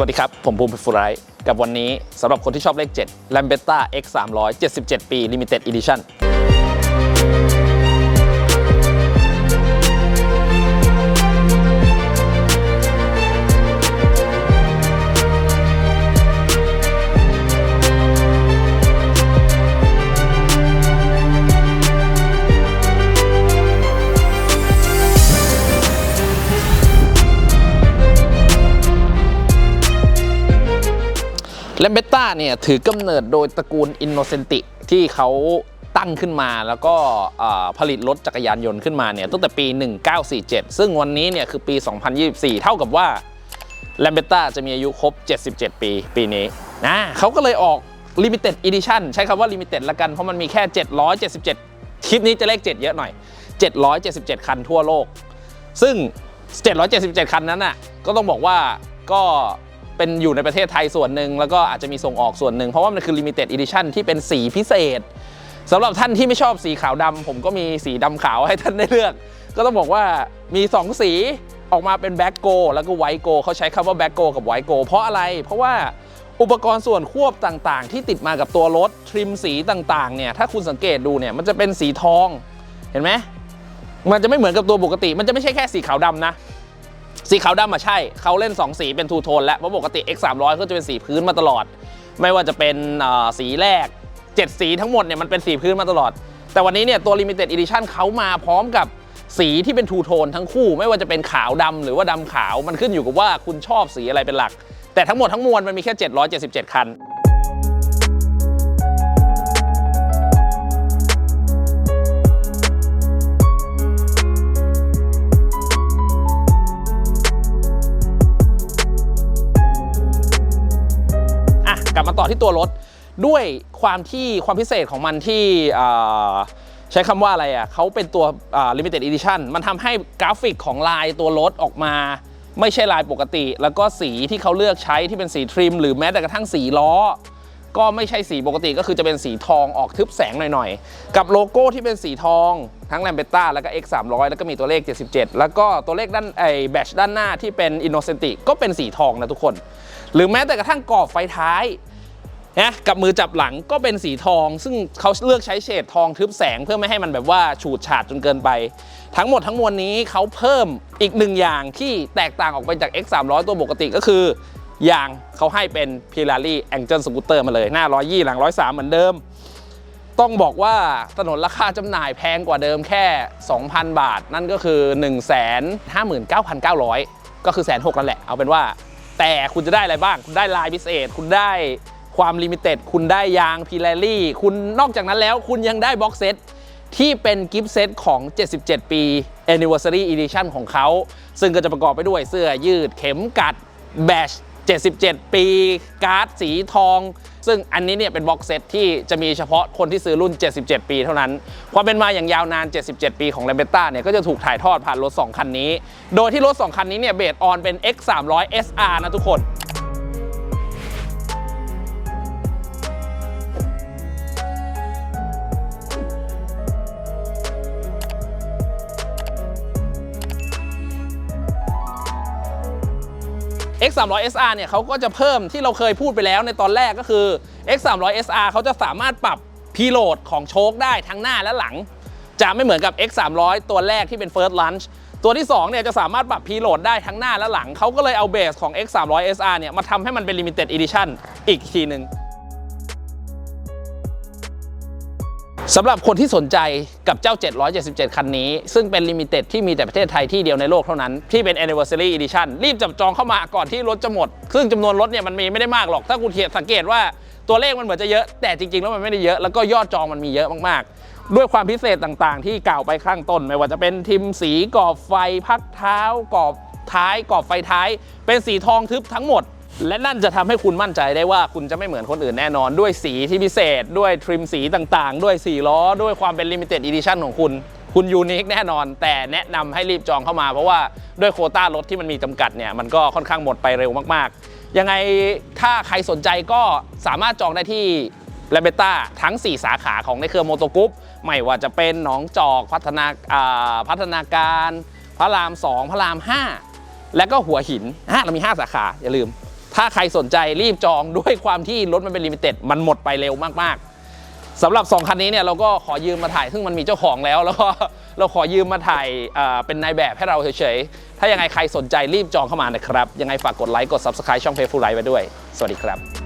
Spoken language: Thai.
วัสดีครับ ผมภูมิฟุไรกับวันนี้สำหรับคนที่ชอบเลข 7 Lambetta X 377 ปี Limited Edition แลมเบตต้าเนี่ยถือกำเนิดโดยตระกูลอินโนเซนติที่เขาตั้งขึ้นมาแล้วก็ผลิตรถจักรยานยนต์ขึ้นมาเนี่ยตั้งแต่ปี 1947 ซึ่งวันนี้เนี่ยคือปี 2024 เท่ากับว่าแลมเบตต้าจะมีอายุครบ 77 ปีปีนี้นะเขาก็เลยออก Limited Edition ใช้คำว่า Limited ละกัน เพราะมันมีแค่ 777 คลิปนี้จะเลข 7 เยอะหน่อย 777 คันทั่วโลก ซึ่ง 777 คันนั้นน่ะก็ต้องบอกว่าก็ เป็นอยู่ในประเทศไทยส่วนหนึ่งแล้วก็อาจจะมีส่งออกส่วนหนึ่งเพราะว่ามันคือ limited edition ที่เป็นสีพิเศษสำหรับท่านที่ไม่ชอบสีขาวดำผมก็มีสีดำขาวให้ท่านได้เลือก ก็ต้องบอกว่ามี 2 สีออกมาเป็นแบ็กโกแล้วก็ไวโกเขาใช้คำว่าแบ็กโกกับไวโกเพราะอะไร เพราะว่าอุปกรณ์ส่วนควบต่างๆ ที่ติดมากับตัวรถทริมสีต่างๆเนี่ยถ้าคุณสังเกตดูเนี่ยมันจะเป็นสีทองเห็นไหมมันจะไม่เหมือนกับตัวปกติ มันจะไม่ใช่แค่สีขาวดำนะ สีขาวดำมาใช่เขาเล่น 2 สีเป็นทูโทนแล้วเพราะปกติ X 3 0 0ก็จะเป็นสีพื้นมาตลอด ไม่ว่าจะเป็นสีแรก 7 สีทั้งหมดเนี่ยมันเป็นสีพื้นมาตลอด แต่วันนี้เนี่ยตัว Limited Edition เขามาพร้อมกับสีที่เป็นทูโทนทั้งคู่ ไม่ว่าจะเป็นขาวดำหรือว่าดำขาวมันขึ้นอยู่กับว่าคุณชอบสีอะไรเป็นหลัก แต่ทั้งหมดทั้งมวลมันมีแค่ 777 คัน ที่ตัวรถ ด้วยความที่ความพิเศษของมันที่ใช้คำว่าอะไรอะเขาเป็นตัว limited edition มันทำให้กราฟิกของลายตัวรถออกมาไม่ใช่ลายปกติ แล้วก็สีที่เขาเลือกใช้ที่เป็นสีทริม หรือแม้แต่กระทั่งสีล้อ ก็ไม่ใช่สีปกติก็คือจะเป็นสีทองออกทึบแสงหน่อยๆ กับโลโก้ที่เป็นสีทอง ทั้ง Lambretta แล้วก็ X 3 0 0แล้วก็มีตัวเลข 77 แล้วก็ตัวเลขด้านไอแบตด้านหน้าที่เป็น Innocenti ก็เป็นสีทองนะทุกคน หรือแม้แต่กระทั่งกรอบไฟท้าย นะกับมือจับหลังก็เป็นสีทอง ซึ่งเขาเลือกใช้เฉดทองทึบแสงเพื่อไม่ให้มันแบบว่าฉูดฉาดจนเกินไป ทั้งหมดทั้งมวลนี้เขาเพิ่มอีกหนึ่งอย่างที่แตกต่างออกไปจาก X 3 0 0ตัวปกติก็คือยางเขาให้เป็น Pirelli Angel Scooter มาเลย หน้า 120 หลัง 103 เหมือนเดิม ต้องบอกว่าถนนราคาจำหน่ายแพงกว่าเดิมแค่ 2,000 บาท นั่นก็คือ 159,900 ก็คือแสนหกนั่นแหละ เอาเป็นว่า แต่คุณจะได้อะไรบ้าง คุณได้ลายพิเศษ คุณได้ ความลิมิเต็ดคุณได้ยาง Pirelli คุณนอกจากนั้นแล้วคุณยังได้บ็อกเซตที่เป็นกิฟต์เซตของ 77 ปี Anniversary Edition ของเขา ซึ่งก็จะประกอบไปด้วยเสื้อยืดเข็มกัดแบช77 ปี การ์ดสีทอง ซึ่งอันนี้เนี่ยเป็นบ็อกเซตที่จะมีเฉพาะคนที่ซื้อรุ่น 77 ปีเท่านั้น ความเป็นมาอย่างยาวนาน 77 ปีของ l a m b e t t a เนี่ยก็จะถูกถ่ายทอดผ่านรถ 2 คันนี้ โดยที่รถ 2 คันนี้เนี่ยเบสออนเป็น X 3 0 0 SR นะทุกคน X 3 0 0 SR เนี่ยเขาก็จะเพิ่มที่เราเคยพูดไปแล้วในตอนแรกก็คือ X 3 0 0 SR เขาจะสามารถปรับพีโหลดของโชคได้ทั้งหน้าและหลัง จะไม่เหมือนกับ X 3 0 0ตัวแรกที่เป็น First Launch ตัวที่2เนี่ยจะสามารถปรับพีโหลดได้ทั้งหน้าและหลัง เขาก็เลยเอาเบสของ X 3 0 0 SR เนี่ยมาทำให้มันเป็น Limited Edition อีกทีหนึ่ง สำหรับคนที่สนใจกับเจ้า 777 คันนี้ ซึ่งเป็นลิมิเต็ดที่มีแต่ประเทศไทยที่เดียวในโลกเท่านั้น ที่เป็น Anniversary Edition รีบจับจองเข้ามาก่อนที่รถจะหมด ซึ่งจำนวนรถเนี่ยมันมีไม่ได้มากหรอก ถ้าคุณสังเกตว่าตัวเลขมันเหมือนจะเยอะ แต่จริงๆ แล้วมันไม่ได้เยอะ แล้วก็ยอดจองมันมีเยอะมากๆ ด้วยความพิเศษต่างๆ ที่กล่าวไปข้างต้น ไม่ว่าจะเป็นทิมสีกรอบไฟพักเท้ากรอบท้ายกรอบไฟท้าย เป็นสีทองทึบทั้งหมด และนั่นจะทำให้คุณมั่นใจได้ว่าคุณจะไม่เหมือนคนอื่นแน่นอน ด้วยสีที่พิเศษ ด้วยทริมสีต่างๆ ด้วยสีล้อ ด้วยความเป็น Limited Edition ของคุณ คุณยูนิคแน่นอน แต่แนะนำให้รีบจองเข้ามา เพราะว่าด้วยโควต้ารถที่มันมีจำกัดเนี่ยมันก็ค่อนข้างหมดไปเร็วมากๆ ยังไงถ้าใครสนใจก็สามารถจองได้ที่ l a m b e t t a ทั้ง 4 สาขาของในเครือโมโตกรุ๊ปไม่ว่าจะเป็นหนองจอกพัฒนาอ่าพัฒนาการ พระราม 2 พระราม 5 และก็หัวหินอะเรามี 5 สาขาอย่าลืม ถ้าใครสนใจรีบจองด้วยความที่รถมันเป็นลิมิเต็ดมันหมดไปเร็วมากๆสำหรับ 2 คันนี้เนี่ยเราก็ขอยืมมาถ่าย ซึ่งมันมีเจ้าของแล้ว แล้วก็เราขอยืมมาถ่ายเอ่อเป็นนายแบบให้เราเฉยๆ ถ้ายังไงใครสนใจรีบจองเข้ามานะครับ ยังไงฝากกดไลค์กด Subscribe ช่อง p a y f u l Life ไว้ด้วย สวัสดีครับ